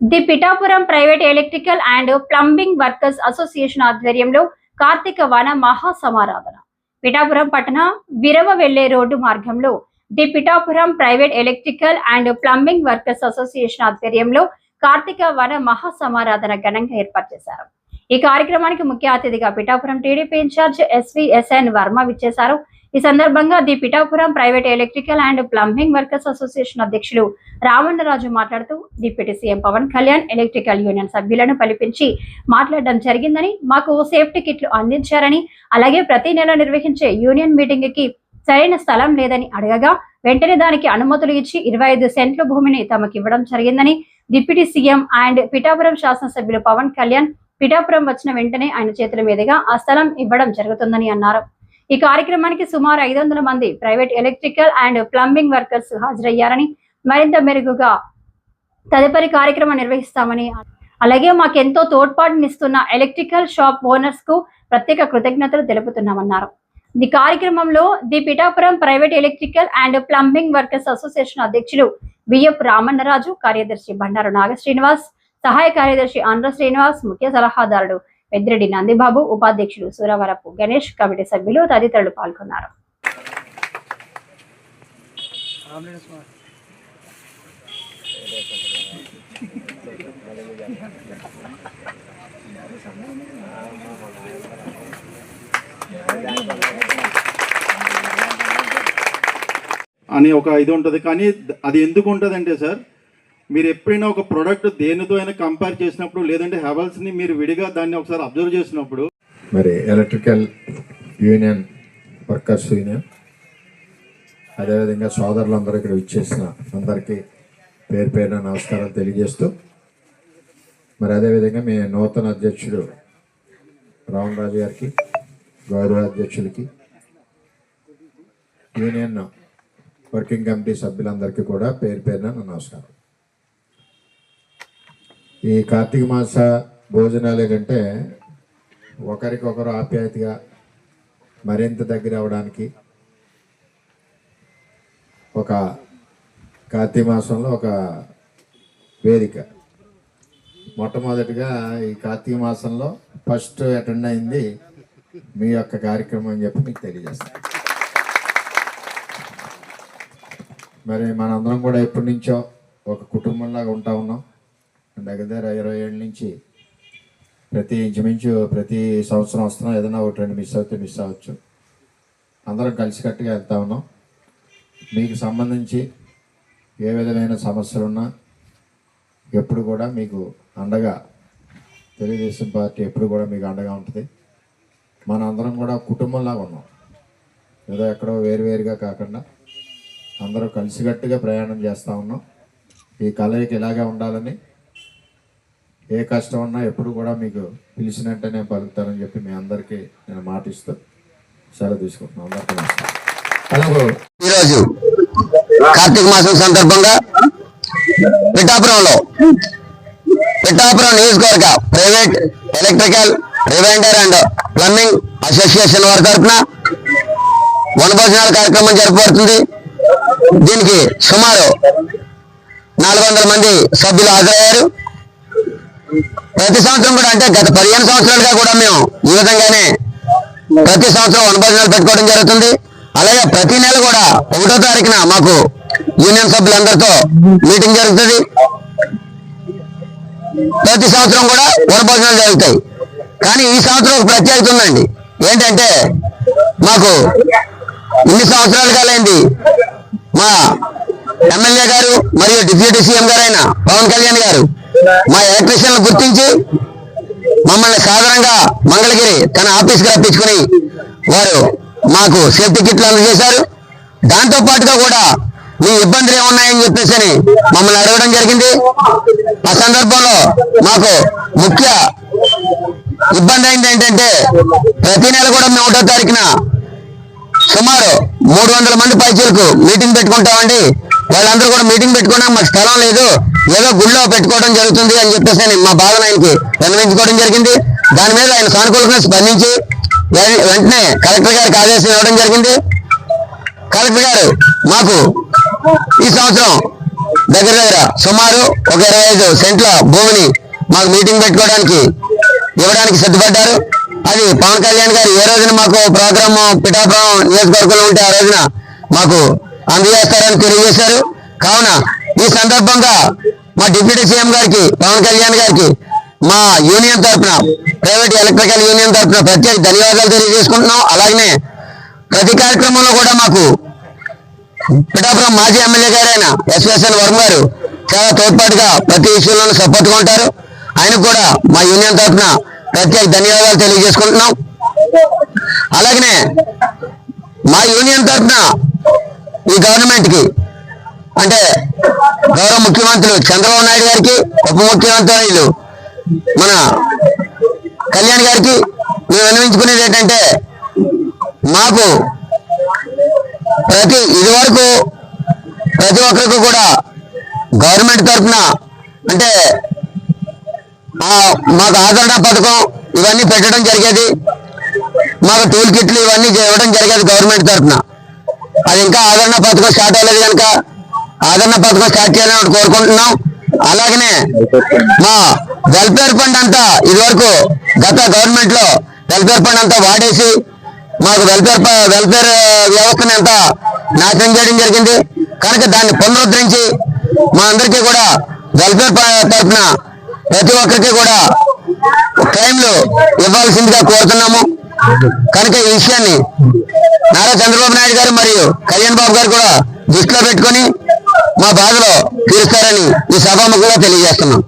The Pithapuram private electrical and plumbing workers association ఆధ్వర్యంలో కార్తీక వన మహాసమారాధన. పిఠాపురం పట్టణ విరవ వెళ్ళే రోడ్డు మార్గంలో the Pithapuram private electrical and plumbing workers association ఆధ్వర్యంలో కార్తీక వన మహాసమారాధన ఘనంగా ఏర్పాటు చేశారు. ఈ కార్యక్రమానికి ముఖ్య అతిథిగా Pithapuram TDP in charge SVSN Varma విచ్చేశారు. ఈ సందర్భంగా the Pithapuram private electrical and plumbing workers association అధ్యక్షులు రామన్నరాజు మాట్లాడుతూ deputy CM Pawan Kalyan electrical union సభ్యులను పిలిపించి మాట్లాడడం జరిగిందని మాకు సేఫ్టీ కిట్లు అందించారని అలాగే ప్రతి నెల నిర్వహించే యూనియన్ మీటింగ్కి సరైన స్థలం లేదని అడగగా వెంటనే దానికి అనుమతులు ఇచ్చి ఇరవై ఐదు సెంట్ల భూమిని తమకు ఇవ్వడం జరిగిందని డిప్యూటీ సీఎం అండ్ పిఠాపురం శాసనసభ్యులు పవన్ కళ్యాణ్ పిఠాపురం వచ్చిన వెంటనే ఆయన చేతుల మీదుగా ఆ స్థలం ఇవ్వడం జరుగుతుందని అన్నారు. ఈ కార్యక్రమానికి సుమారు ఐదు వందల మంది private electrical and plumbing workers హాజరయ్యారని మరింత మెరుగుగా తదుపరి కార్యక్రమం నిర్వహిస్తామని అలాగే మాకెంతో తోడ్పాటునిస్తున్న ఎలక్ట్రికల్ షాప్ ఓనర్స్కు ప్రత్యేక కృతజ్ఞతలు తెలుపుతున్నామన్నారు. ఈ కార్యక్రమంలో the Pithapuram private electrical and plumbing workers association అధ్యక్షులు బిఎఫ్ రామన్నరాజు కార్యదర్శి బండారు నాగ శ్రీనివాస్ సహాయ కార్యదర్శి ఆంధ్ర శ్రీనివాస్ ముఖ్య సలహాదారుడు పెద్దిరెడ్డి నందిబాబు ఉపాధ్యక్షులు సూరవరపు గణేష్ కమిటీ సభ్యులు తదితరులు పాల్గొన్నారు. అని ఒక ఇది ఉంటుంది కానీ అది ఎందుకు ఉంటుంది అంటే సార్ మీరు ఎప్పుడైనా ఒక ప్రోడక్ట్ దేనితో అయినా కంపేర్ చేసినప్పుడు లేదంటే హెవల్స్ని మీరు విడిగా దాన్ని ఒకసారి అబ్జర్వ్ చేసినప్పుడు మరి ఎలక్ట్రికల్ యూనియన్ వర్కర్స్ యూనియన్ అదేవిధంగా సోదరులందరూ ఇక్కడ ఇచ్చేసిన అందరికీ పేరు పేరున నమస్కారాలు తెలియజేస్తూ మరి అదేవిధంగా మీ నూతన అధ్యక్షుడు రామరాజు గారికి గౌరవ అధ్యక్షులకి యూనియన్ వర్కింగ్ కమిటీ సభ్యులందరికీ కూడా పేరు పేరున నమస్కారం. ఈ కార్తీక మాస భోజనాలు ఏంటంటే ఒకరికొకరు ఆప్యాయతగా మరింత దగ్గర అవడానికి ఒక కార్తీక మాసంలో ఒక వేదిక. మొట్టమొదటిగా ఈ కార్తీక మాసంలో ఫస్ట్ అటెండ్ అయింది మీ యొక్క కార్యక్రమం అని చెప్పి మీకు తెలియజేస్తాను. మరి మనందరం కూడా ఎప్పటి నుంచో ఒక కుటుంబంలాగా ఉంటా ఉన్నాం. దగ్గర దగ్గర ఇరవై ఏళ్ళ నుంచి ప్రతి ఇంచుమించు ప్రతి సంవత్సరం వస్తున్నాం ఏదైనా ఒకటి రెండు మిస్ అవుతే మిస్ అవ్వచ్చు. అందరం కలిసికట్టుగా వెళ్తా ఉన్నాం. మీకు సంబంధించి ఏ విధమైన సమస్యలు ఉన్నా ఎప్పుడు కూడా మీకు అండగా తెలుగుదేశం పార్టీ ఎప్పుడు కూడా మీకు అండగా ఉంటుంది. మన అందరం కూడా కుటుంబంలాగా ఉన్నాం. ఏదో ఎక్కడో వేరువేరుగా కాకుండా అందరూ కలిసికట్టుగా ప్రయాణం చేస్తూ ఉన్నాం. ఈ కలయిక ఇలాగే ఉండాలని ఏ కష్టం ఉన్నా ఎప్పుడు కూడా మీకు పిలిచినట్టే నేను పలుకుతానని చెప్పి మీ అందరికీ నేను మాటిస్తూ సెలవు తీసుకుంటున్నాను. అందరికీ నమస్కారం. హలో ఈరోజు కార్తీక మాసం సందర్భంగా పిఠాపురంలో పిఠాపురం నియోజకవర్గ private electrical rewinder and plumbing association వారి తరఫున వనభోజనాల కార్యక్రమం జరపబడుతుంది. దీనికి సుమారు నాలుగు వందల మంది సభ్యులు హాజరయ్యారు. ప్రతి సంవత్సరం కూడా అంటే గత పదిహేను సంవత్సరాలుగా కూడా మేము ఈ విధంగానే ప్రతి సంవత్సరం వనభోజనాలు పెట్టుకోవడం జరుగుతుంది. అలాగే ప్రతి నెల కూడా ఒకటో తారీఖున మాకు యూనియన్ సభ్యులందరితో మీటింగ్ జరుగుతుంది. ప్రతి సంవత్సరం కూడా వనభోజనాలు జరుగుతాయి. కానీ ఈ సంవత్సరం ఒక ప్రత్యేకత ఉందండి. ఏంటంటే మాకు ఇన్ని సంవత్సరాలు కాలేంది మా ఎమ్మెల్యే గారు మరియు డిప్యూటీ సీఎం గారైన పవన్ కళ్యాణ్ గారు మా ఎలక్ట్రీషియన్లు గుర్తించి మమ్మల్ని సాధారణంగా మంగళగిరి తన ఆఫీస్కి రప్పించుకుని వారు మాకు సేఫ్టీ కిట్లు అందజేశారు. దాంతో పాటుగా కూడా మీ ఇబ్బందులు ఏమున్నాయని చెప్పేసి అని మమ్మల్ని అడగడం జరిగింది. ఆ సందర్భంలో మాకు ముఖ్య ఇబ్బంది అయింది ఏంటంటే ప్రతి నెల కూడా మేము ఒకటో తారీఖున సుమారు మూడు వందల మంది పైచీలకు మీటింగ్ పెట్టుకుంటామండి. వాళ్ళందరూ కూడా మీటింగ్ పెట్టుకున్నాం మాకు స్థలం లేదు. ఏదో గుళ్ళో పెట్టుకోవడం జరుగుతుంది అని చెప్పేసి అని మా బాధను ఆయనకి విన్నవించుకోవడం జరిగింది. దాని మీద ఆయన సానుకూలంగా స్పందించి వెంటనే కలెక్టర్ గారికి ఆదేశం ఇవ్వడం జరిగింది. కలెక్టర్ గారు మాకు ఈ సంవత్సరం దగ్గర దగ్గర సుమారు ఒక ఇరవై ఐదు సెంట్ల భూమిని మాకు మీటింగ్ పెట్టుకోవడానికి ఇవ్వడానికి సిద్ధపడ్డారు. అది పవన్ కళ్యాణ్ గారు ఏ రోజున మాకు ప్రోగ్రామ్ పిఠాపురం నియోజకవర్గంలో ఉంటే ఆ రోజున మాకు అందజేస్తారని తెలియజేశారు. కావున ఈ సందర్భంగా మా డిప్యూటీ సీఎం గారికి పవన్ కళ్యాణ్ గారికి మా యూనియన్ తరఫున ప్రైవేట్ ఎలక్ట్రికల్ యూనియన్ తరఫున ప్రత్యేక ధన్యవాదాలు తెలియజేసుకుంటున్నాం. అలాగనే ప్రతి కార్యక్రమంలో కూడా మాకు పిఠాపురం మాజీ ఎమ్మెల్యే గారైన ఎస్ఎస్ఎన్ వర్మ గారు చాలా తోడ్పాటుగా ప్రతి విషయంలోనూ సపోర్ట్గా ఉంటారు. ఆయనకు కూడా మా యూనియన్ తరఫున ప్రత్యేక ధన్యవాదాలు తెలియజేసుకుంటున్నాం. అలాగనే మా యూనియన్ తరఫున ఈ గవర్నమెంట్కి. అంటే గౌరవ ముఖ్యమంత్రులు చంద్రబాబు నాయుడు గారికి ఉప ముఖ్యమంత్రులు మన కళ్యాణ్ గారికి మేము విన్నవించుకునేది ఏంటంటే మాకు ప్రతి ఇదివరకు ప్రతి ఒక్కరికి కూడా గవర్నమెంట్ తరఫున అంటే మాకు ఆదరణ పథకం ఇవన్నీ పెట్టడం జరిగేది. మాకు టూల్ కిట్లు ఇవన్నీ ఇవ్వడం జరిగేది గవర్నమెంట్ తరఫున. అది ఇంకా ఆదరణ పథకం స్టార్ట్ అవ్వలేదు కనుక ఆదరణ పథకం స్టార్ట్ చేయాలని కోరుకుంటున్నాం. అలాగనే మా వెల్ఫేర్ ఫండ్ అంతా ఇదివరకు గత గవర్నమెంట్లో వెల్ఫేర్ ఫండ్ అంతా వాడేసి మాకు వెల్ఫేర్ వెల్ఫేర్ వ్యవస్థని అంతా నాశనం చేయడం జరిగింది. కనుక దాన్ని పునరుద్ధరించి మా అందరికీ కూడా వెల్ఫేర్ తరఫున ప్రతి ఒక్కరికి కూడా టైంలు ఇవ్వాల్సిందిగా కోరుతున్నాము. కనుక ఈ విషయాన్ని నారా చంద్రబాబు నాయుడు గారు మరియు కళ్యాణ్ బాబు గారు కూడా దృష్టిలో పెట్టుకొని మా బాధలో తీరుస్తారని ఈ సభాముఖంగా తెలియజేస్తున్నాం.